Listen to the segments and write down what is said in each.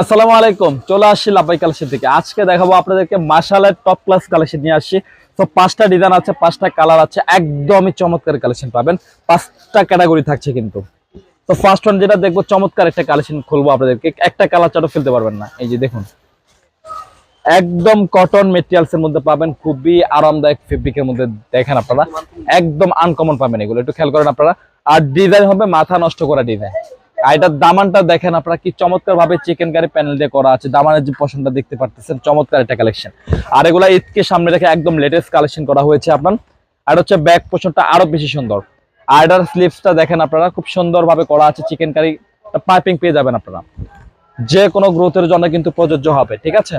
আসসালামু আলাইকুম, চলে আসছি লাপাই কালেকশন থেকে। আজকে দেখাবো আপনাদেরকে মাসালের টপ ক্লাস কালেকশন নিয়ে আসছি। তো পাঁচটা ডিজাইন আছে, পাঁচটা কালার আছে, একদমই চমৎকার কালেকশন পাবেন। পাঁচটা ক্যাটাগরি থাকছে কিন্তু। তো ফার্স্ট ওয়ান যেটা দেখব, চমৎকার একটা কালেকশন খুলবো আপনাদেরকে। একটা কালার চারও ফেলতে পারবেন না। এই যে দেখুন। একদম কটন মেটেরিয়ালস এর মধ্যে পাবেন, খুবই আরামদায়ক ফেব্রিকের মধ্যে দেখেন আপনারা। একদম আনকমন পাবেন এগুলো। একটু খেয়াল করেন আপনারা। আর ডিজাইন হবে মাথা নষ্ট করা ডিজাইন আর এটার দামানটা দেখেন আপনারা কি চমৎকার ভাবে চিকেন কারি প্যানেল দিয়ে করা আছে। দামানের যে পশনটা দেখতে পারতেছেন, চমৎকার একটা কালেকশন আর এগুলা ঈদকে সামনে রেখে একদম লেটেস্ট কালেকশন করা হয়েছে আপনার। আর হচ্ছে ব্যাক পোশনটা আরও বেশি সুন্দর। আর এটার স্লিপসটা দেখেন আপনারা, খুব সুন্দর ভাবে করা আছে চিকেন কারি পাইপিং পেয়ে যাবেন আপনারা। যে কোনো গ্রোথের জন্য কিন্তু প্রযোজ্য হবে, ঠিক আছে?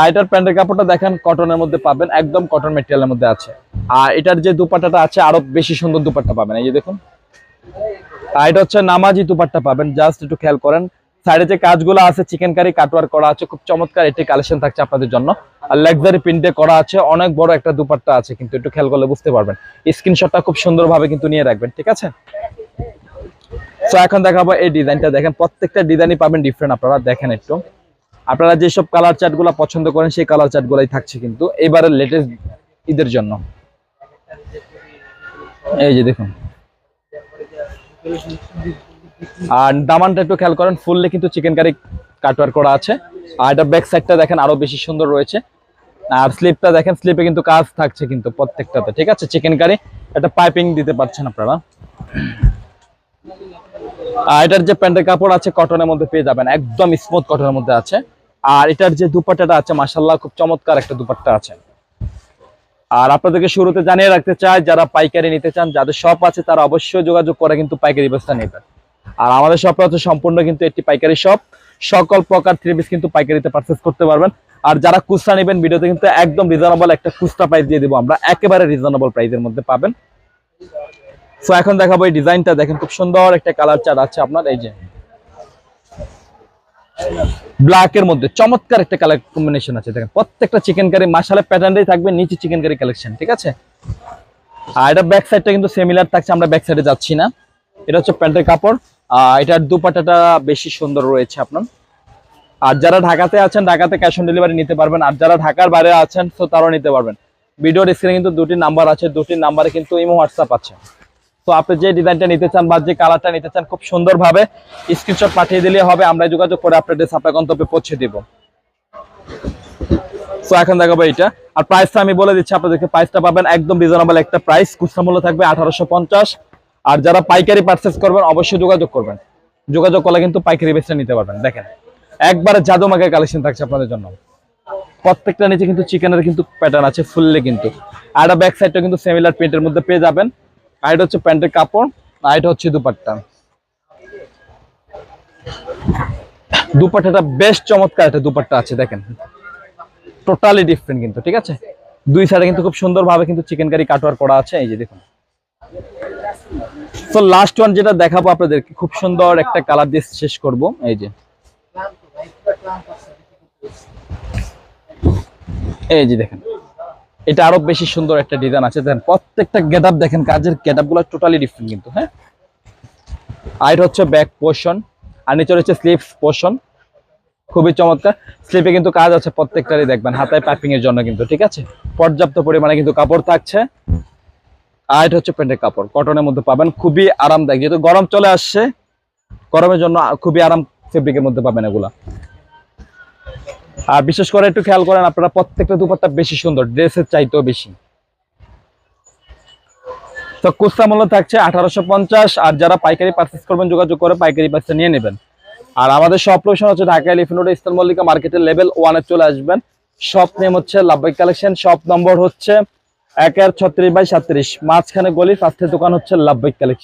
আর প্যান্টের কাপড়টা দেখেন কটনের মধ্যে পাবেন, একদম কটন মেটেরিয়ালের মধ্যে আছে। আর এটার যে দুপাট্টাটা আছে, আরও বেশি সুন্দর দুপাট্টা পাবেন। এই যে দেখুন। আর এটা হচ্ছে নামাজি দুপাট্টা পাবেন জাস্ট একটু খেয়াল করেন। সাইডে যে কাজগুলো আছে চিকেন কারি কাটওয়ার করা আছে, খুব চমৎকার এটি কালেকশন থাকছে আপনাদের জন্য। আর লাক্সারি প্রিন্টে করা আছে, অনেক বড় একটা দুপাট্টা আছে, কিন্তু একটু খেয়াল করলে বুঝতে পারবেন। স্ক্রিনশটটা খুব সুন্দরভাবে কিন্তু নিয়ে রাখবেন, ঠিক আছে? তো এখন দেখাবো এই ডিজাইনটা। দেখেন, প্রত্যেকটা ডিজাইনই পাবেন ডিফারেন্ট আপনারা দেখেন একটু। আপনারা যেসব কালার চার্টগুলো পছন্দ করেন, সেই কালার চার্টগুলাই থাকছে কিন্তু। এবারে লেটেস্ট ঈদের জন্য। এই যে দেখুন। আর দামানটা একটু খেয়াল করেন, ফুললে কিন্তু চিকেন কারি কাটওয়ার করা আছে। আর এটা ব্যাক সাইডটা দেখেন আরও বেশি সুন্দর রয়েছে। আর স্লিপটা দেখেন স্লিপে কিন্তু কাজ থাকছে কিন্তু প্রত্যেকটাতে, ঠিক আছে? চিকেন কারি একটা পাইপিং দিতে পারছেন আপনারা। আর এটার যে প্যান্টের কাপড় আছে কটনের মধ্যে পেয়ে যাবেন, একদম স্মুথ কটনের মধ্যে আছে। আর এটার যে দুপাট্টাটা আছে মাসাল্লাহ খুব চমৎকার একটা দুপাট্টা আছে। আর আপনাদেরকে শুরুতে জানিয়ে রাখতে চাই, যারা পাইকারি নিতে চান, যাদের শপ আছে, তারা অবশ্যই যোগাযোগ করে কিন্তু পাইকারি ব্যবস্থা নেবেন। আর আমাদের শপে হচ্ছে সম্পূর্ণ কিন্তু একটি পাইকারি শপ সকল প্রকার থ্রি পিস কিন্তু পাইকারিতে পারচেস করতে পারবেন। আর যারা খুচরা নেবেন, ভিডিওতে কিন্তু একদম রিজনেবল একটা খুচরা প্রাইস দিয়ে দিব। আমরা একেবারে রিজনেবল প্রাইসের মধ্যে পাবেন। সো এখন দেখাবো এই ডিজাইনটা দেখেন খুব সুন্দর একটা কালার চার্ট আছে আপনার। এই যে ব্ল্যাক এর মধ্যে চমৎকার একটা কালার কম্বিনেশন আছে। দেখেন, প্রত্যেকটা চিকেন কারি মাসালা প্যাটার্নটাই থাকবে, নিচে চিকেন কারি কালেকশন ঠিক আছে? আর এটা ব্যাক সাইডটা কিন্তু সিমিলার থাকছে, আমরা ব্যাক সাইডে যাচ্ছি না। এটা হচ্ছে প্যান্টের কাপড়। আর এটার দুপাটাটা বেশি সুন্দর রয়েছে আপনার। আর যারা ঢাকাতে আছেন, ঢাকাতে ক্যাশ অন ডেলিভারি নিতে পারবেন। আর যারা ঢাকার বাইরে আছেন, তো তারাও নিতে পারবেন। ভিডিও স্ক্রিনে কিন্তু দুটি নাম্বার আছে। দুটি নাম্বারে কিন্তু ইমো হোয়াটসঅ্যাপ আছে। তো আপনি যে ডিজাইনটা নিতে চান বা যে কালারটা নিতে চান খুব সুন্দরভাবে স্ক্রিনশট পাঠিয়ে দিলে হবে, আমরা যোগাযোগ করে আপনাদের সাপ্লাই গন্তব্যে পৌঁছে দিব। তো এখন দেখাবো এটা আর প্রাইসটা আমি বলে দিচ্ছি, আপনাদেরকে প্রাইসটা পাবেন একদম রিজনেবল একটা প্রাইস খুচরা মূল্য থাকবে আঠারোশো পঞ্চাশ। আর যারা পাইকারি পারচেস করবেন, অবশ্যই যোগাযোগ করবেন। যোগাযোগ করলে কিন্তু পাইকারি বেচটা নিতে পারবেন, দেখেন। একবারে জাদুমাকের কালেকশন থাকছে আপনাদের জন্য। প্রত্যেকটা নিচে কিন্তু চিকেনের কিন্তু প্যাটার্ন আছে ফুললে কিন্তু। আর ব্যাক সাইডটা কিন্তু সিমিলার প্রিন্টের মধ্যে পেয়ে যাবেন। আর এটা হচ্ছে প্যান্টের কাপড় আর এটা হচ্ছে দুপাট্টা। দুপাট্টাটা বেশ চমৎকার একটা দুপাট্টা আছে, দেখেন। টোটালি ডিফারেন্ট কিন্তু, ঠিক আছে? দুই সাইডে কিন্তু খুব সুন্দরভাবে কিন্তু চিকেন কারি কাটওয়ার করা আছে, এই যে দেখুন। তো লাস্ট ওয়ান যেটা দেখাবো আপনাদেরকে, খুব সুন্দর একটা কালার দিয়ে শেষ করব, এই যে। এই যে দেখেন। এটা আরও বেশি সুন্দর একটা ডিজাইন আছে। দেখেন, প্রত্যেকটা গেটআপ দেখেন, কাজের গেটআপগুলো টোটালি ডিফারেন্ট কিন্তু হ্যাঁ? আর এটা হচ্ছে ব্যাক পোর্শন আর নিচে হচ্ছে স্লিপস পোর্শন খুবই চমৎকার। স্লিপে কিন্তু কাজ আছে প্রত্যেকটারই দেখবেন, হাতায় পাইপিং এর জন্য কিন্তু, ঠিক আছে? পর্যাপ্ত পরিমাণে কিন্তু কাপড় থাকছে। আর এটা হচ্ছে প্যান্টের কাপড় কটনের মধ্যে পাবেন, খুবই আরামদায়ক। যেহেতু গরম চলে আসছে, গরমের জন্য খুবই আরাম ফেব্রিকের মধ্যে পাবেন এগুলা। আর বিশেষ করে একটু খেয়াল করেন, আপনারা প্রত্যেকটা দুপাট্টা বেশি সুন্দর, ড্রেসের চাইতেও বেশি। তো কুস্তা মূল্য থাকছে আঠারোশো পঞ্চাশ, আর যারা পাইকারি পার্চেস করবেন, যোগাযোগ করে পাইকারি পার্সে নিয়ে নেবেন। আর আমাদের সব লোকেশন হচ্ছে Dhaka Elephant Road Eastern Mallika মার্কেটের লেভেল ওয়ানে চলে আসবেন। শপ নেম হচ্ছে লাভবাই কালেকশন শপ নম্বর হচ্ছে এক আর ছত্রিশ বাই সাত্রিশ। মাঝখানে গলি ফার্স্টের দোকান হচ্ছে লাভবাই কালেকশন